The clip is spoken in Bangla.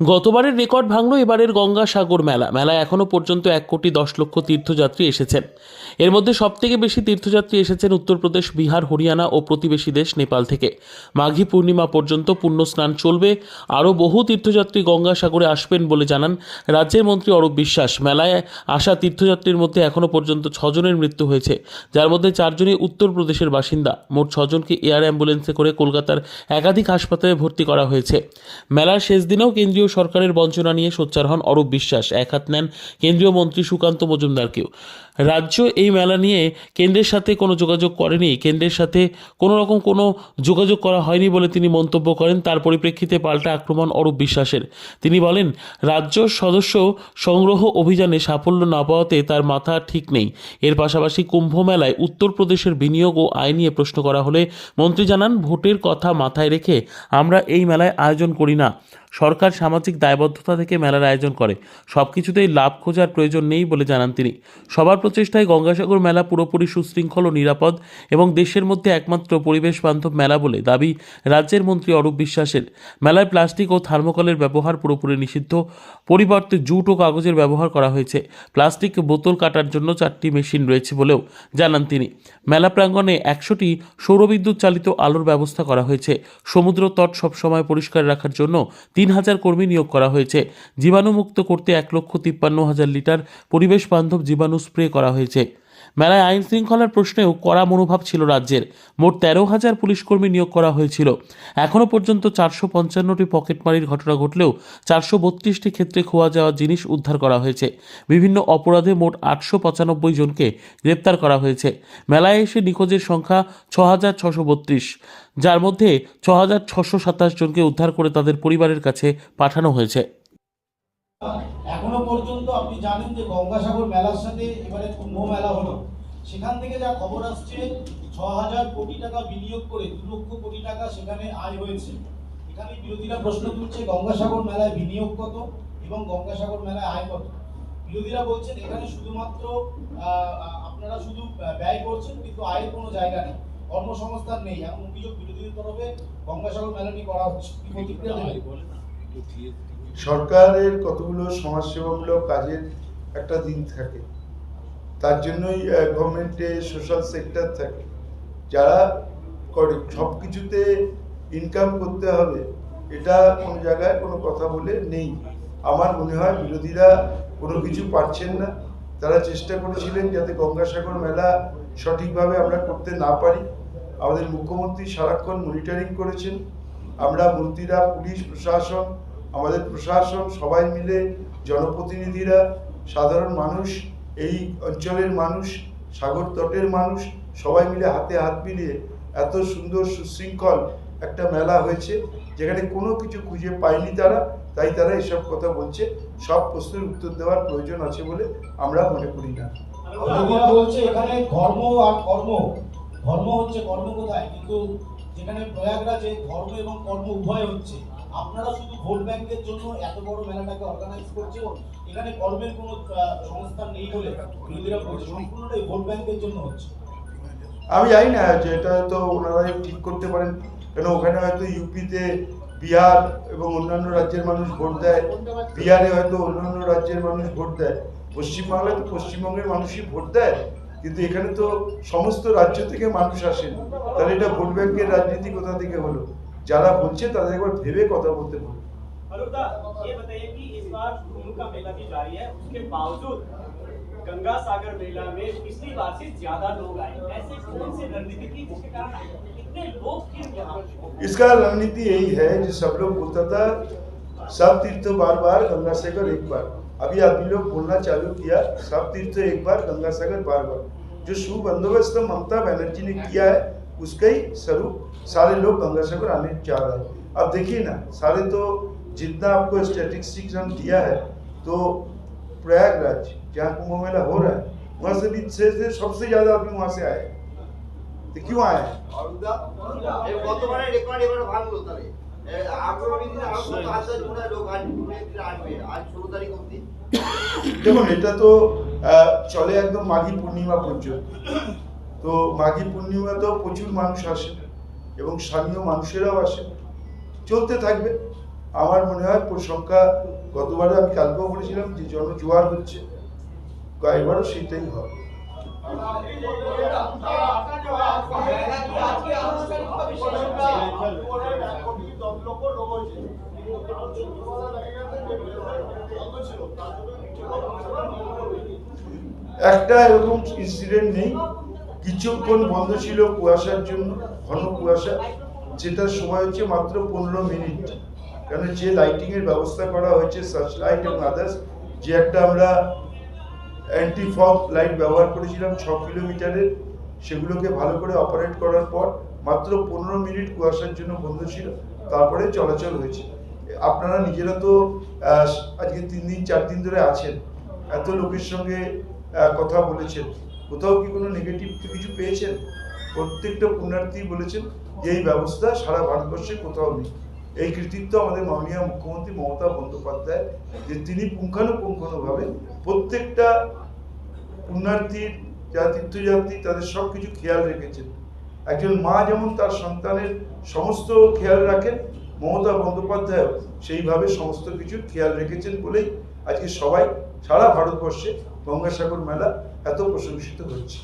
গতবারের রেকর্ড ভাঙল এবারের গঙ্গাসাগর মেলা। মেলায় এখনও পর্যন্ত এক কোটি দশ লক্ষ তীর্থযাত্রী এসেছেন এর মধ্যে সবথেকে বেশি তীর্থযাত্রী এসেছেন উত্তরপ্রদেশ, বিহার, হরিয়ানা ও প্রতিবেশী দেশ নেপাল থেকে। মাঘী পূর্ণিমা পর্যন্ত পুণ্য স্নান চলবে। আরও বহু তীর্থযাত্রী গঙ্গাসাগরে আসবেন বলে জানান রাজ্যের মন্ত্রী অরূপ বিশ্বাস। মেলায় আসা তীর্থযাত্রীর মধ্যে এখনও পর্যন্ত ছজনের মৃত্যু হয়েছে। যার মধ্যে চারজনই উত্তরপ্রদেশের বাসিন্দা। মোট ছজনকে এয়ার অ্যাম্বুলেন্সে করে কলকাতার একাধিক হাসপাতালে ভর্তি করা হয়েছে। মেলার শেষ দিনেও কেন্দ্রীয় সরকারের বঞ্চনা নিয়ে সোচ্চার হন অরূপ বিশ্বাস। এক হাত নেন কেন্দ্রীয় মন্ত্রী সুকান্ত মজুমদারকেও। রাজ্য এই মেলা নিয়ে কেন্দ্রের সাথে কোনো যোগাযোগ করেনি। কেন্দ্রের সাথে কোনো রকম কোনো যোগাযোগ করা হয়নি বলে তিনি মন্তব্য করেন। তার পরিপ্রেক্ষিতে পাল্টা আক্রমণ অরূপ বিশ্বাসের। তিনি বলেন, রাজ্য সদস্য সংগ্রহ অভিযানে সাফল্য না পাওয়াতে তার মাথা ঠিক নেই। এর পাশাপাশি কুম্ভ মেলায় উত্তরপ্রদেশের বিনিয়োগ ও আয় নিয়ে প্রশ্ন করা হলে মন্ত্রী জানান, ভোটের কথা মাথায় রেখে আমরা এই মেলায় আয়োজন করি না। সরকার সামাজিক দায়বদ্ধতা থেকে মেলার আয়োজন করে। সব কিছুতেই লাভ খোঁজার প্রয়োজন নেই বলে জানান তিনি। সবার প্রচেষ্টায় গঙ্গাসাগর মেলা পুরোপুরি সুশৃঙ্খল ও নিরাপদ এবং দেশের মধ্যে একমাত্র পরিবেশ বান্ধব মেলা বলে দাবি রাজ্যের মন্ত্রী অরূপ বিশ্বাসের। মেলায় প্লাস্টিক ও থার্মোকলের ব্যবহার পুরোপুরি নিষিদ্ধ। পরিবর্তে জুট ও কাগজের ব্যবহার করা হয়েছে। প্লাস্টিক বোতল কাটার জন্য চারটি মেশিন রয়েছে বলেও জানান তিনি। মেলা প্রাঙ্গণে একশোটি সৌরবিদ্যুৎ চালিত আলোর ব্যবস্থা করা হয়েছে। সমুদ্র তট সবসময় পরিষ্কার রাখার জন্য তিন হাজার কর্মী নিয়োগ করা হয়েছে। জীবাণুমুক্ত করতে এক লক্ষ তিপ্পান্ন হাজার লিটার পরিবেশ বান্ধব জীবাণু স্প্রে করা হয়েছে। মেলায় আইন শৃঙ্খলার প্রশ্নেও কড়া মনোভাব ছিল রাজ্যের। মোট তেরো হাজার পুলিশকর্মী নিয়োগ করা হয়েছিল। এখনও পর্যন্ত চারশো পঞ্চান্নটি পকেটমারির ঘটনা ঘটলেও চারশো বত্রিশটি ক্ষেত্রে খোয়া যাওয়া জিনিস উদ্ধার করা হয়েছে। বিভিন্ন অপরাধে মোট আটশো পঁচানব্বই জনকে গ্রেপ্তার করা হয়েছে। মেলায় এসে নিখোঁজের সংখ্যা ছ হাজার ছশো বত্রিশ, যার মধ্যে ছ হাজার ছশো সাতাশ জনকে উদ্ধার করে তাদের পরিবারের কাছে পাঠানো হয়েছে। এখনও পর্যন্ত আপনি জানেন যে গঙ্গাসাগর মেলার সাথে এবারে কুম্ভ মেলা হলো। সেখান থেকে যা খবর আসছে, ছ হাজার কোটি টাকা বিনিয়োগ করে, দু লক্ষ কোটি টাকা সেখানে আয় হয়েছে। এখানে বিরোধীরা প্রশ্ন তুলছে, গঙ্গাসাগর মেলায় বিনিয়োগ কত এবং গঙ্গাসাগর মেলায় আয় কত? বিরোধীরা বলছেন, এখানে শুধুমাত্র আপনারা শুধু ব্যয় করছেন, কিন্তু আয়ের কোনো জায়গা নেই, কর্মসংস্থান নেই। এমন অভিযোগ বিরোধীদের তরফে গঙ্গাসাগর মেলাটি করা হচ্ছে। সরকারের কতগুলো সমাজসেবামূলক কাজের একটা দিন থাকে, তার জন্যই গভর্নমেন্টে সোশ্যাল সেক্টর থাকে। যারা করে সব কিছুতে ইনকাম করতে হবে, এটা কোনো জায়গায় কোনো কথা বলে নেই। আমার মনে হয় বিরোধীরা কোনো কিছু পারছেন না। তারা চেষ্টা করেছিলেন যাতে গঙ্গাসাগর মেলা সঠিকভাবে আমরা করতে না পারি। আমাদের মুখ্যমন্ত্রী সারাক্ষণ মনিটরিং করেছেন। আমরা মন্ত্রীরা পুলিশ, প্রশাসন আমাদের প্রশাসন সবাই মিলে জনপ্রতিনিধিরা, সাধারণ মানুষ, এই অঞ্চলের মানুষ, সাগর তটের মানুষ, সবাই মিলে হাতে হাত মিলিয়ে এত সুন্দর সুশৃঙ্খল একটা মেলা হয়েছে, যেখানে কোনো কিছু খুঁজে পায়নি তারা, তাই তারা এসব কথা বলছে। সব প্রশ্নের উত্তর দেওয়ার প্রয়োজন আছে বলে আমরা মনে করি না। বলছে, এখানে ধর্ম আর কর্ম। ধর্ম হচ্ছে কর্ম কোথায়? কিন্তু যেখানে প্রয়াগরাজে ধর্ম এবং কর্ম উভয় হচ্ছে। আপনারা শুধু ভোট ব্যাংকের জন্য এত বড় মেলাটাকে অর্গানাইজ করছেন? এখানে কর্মের কোনো আহ, সংস্থান নেই বলে সম্পূর্ণটাই ভোট ব্যাংকের জন্য হচ্ছে। আমি জানি না যে এটা হয়তো ওনারাই ঠিক করতে পারেন। কেন ওখানে হয়তো ইউপিতে বিহার এবং অন্যান্য রাজ্যের মানুষ ভোট দেয়। বিহারে হয়তো অন্যান্য রাজ্যের মানুষ ভোট দেয়। পশ্চিমবাংলায় তো পশ্চিমবঙ্গের মানুষই ভোট দেয়। কিন্তু এখানে তো সমস্ত রাজ্য থেকে মানুষ আসেন। তাহলে এটা ভোট ব্যাংকের রাজনীতি কোথা থেকে হলো? যারা বলছে তাদের একবার ভেবে কথা বলতে বলুন अरुणा ये बताइए कि इस बार कुंभ का मेला भी जारी है उसके बावजूद गंगा सागर मेला में पिछली बार से ज्यादा लोग आए ऐसे कौन सी रणनीति थी जिसके कारण इतने लोग क्यों यहाँ इसका रणनीति यही है जो सब लोग बोलता था सब तीर्थ बार बार गंगा सागर एक बार अभी अभी लोग बोलना चालू किया सब तीर्थ एक बार गंगा सागर बार बार जो सुबंदोबस्त ममता बनर्जी ने किया है उसका ही स्वरूप सारे लोग गंगा सागर आने चाह रहे हैं अब देखिए ना सारे तो जितना आपको स्टेटिस्टिक्स हम दिया है तो प्रयागराज जहाँ कुंभ मेला हो रहा है वहाँ से भी से, से सबसे ज्यादा आदमी वहाँ से आए हैं। तो क्यों आए हैं অরুণদা, এই গতবারের রেকর্ড এবার ভাঙলো তাহলে এ, আগামী দিনে আরো কত হাজার জনের লোক আসবে পুরুলিয়া জেলা আসবে আজ ষোলো তারিখ অব্দি দেখুন এটা তো আহ, চলে একদম মাঘী পূর্ণিমা পর্যন্ত তো মাঘী পূর্ণিমাতেও প্রচুর মানুষ আসে এবং স্থানীয় মানুষেরাও আসে। চলতে থাকবে। আমার মনে হয় সংখ্যা গতবারে আমি কালকেও বলেছিলাম যে জনজোয়ার হচ্ছে এবারও সেটাই হবে। একটা এরকম ইনসিডেন্ট নেই। কিছুক্ষণ বন্ধ ছিল কুয়াশার জন্য, ঘন কুয়াশা। যেটার সময় হচ্ছে মাত্র পনেরো মিনিট। কেন যে লাইটিং এর ব্যবস্থা করা হয়েছে সার্চ লাইট এবং আদার্স যে একটা আমরা অ্যান্টি ফগ লাইট ব্যবহার করেছিলাম ছ কিলোমিটারের, সেগুলোকে ভালো করে অপারেট করার পর মাত্র পনেরো মিনিট কুয়াশার জন্য বন্ধ ছিল, তারপরে চলাচল হয়েছে। আপনারা নিজেরা তো আজকে তিন দিন, চার দিন ধরে আছেন। এত লোকের সঙ্গে কথা বলেছেন। কোথাও কি কোনো নেগেটিভ কিছু পেয়েছেন? প্রত্যেকটা পুণ্যার্থী বলেছেন যে এই ব্যবস্থা সারা ভারতবর্ষে কোথাও নেই। এই কৃতিত্ব আমাদের মাননীয় মুখ্যমন্ত্রী মমতা বন্দ্যোপাধ্যায় যে তিনি পুঙ্খানুপুঙ্খানুভাবে প্রত্যেকটা পুণ্যার্থীর যারা তীর্থযাত্রী, তাদের সব কিছু খেয়াল রেখেছেন। একজন মা যেমন তার সন্তানের সমস্ত খেয়াল রাখেন, মমতা বন্দ্যোপাধ্যায় সেইভাবে সমস্ত কিছু খেয়াল রেখেছেন বলেই আজকে সবাই সারা ভারতবর্ষে গঙ্গাসাগর মেলা এত প্রশংসিত হচ্ছে।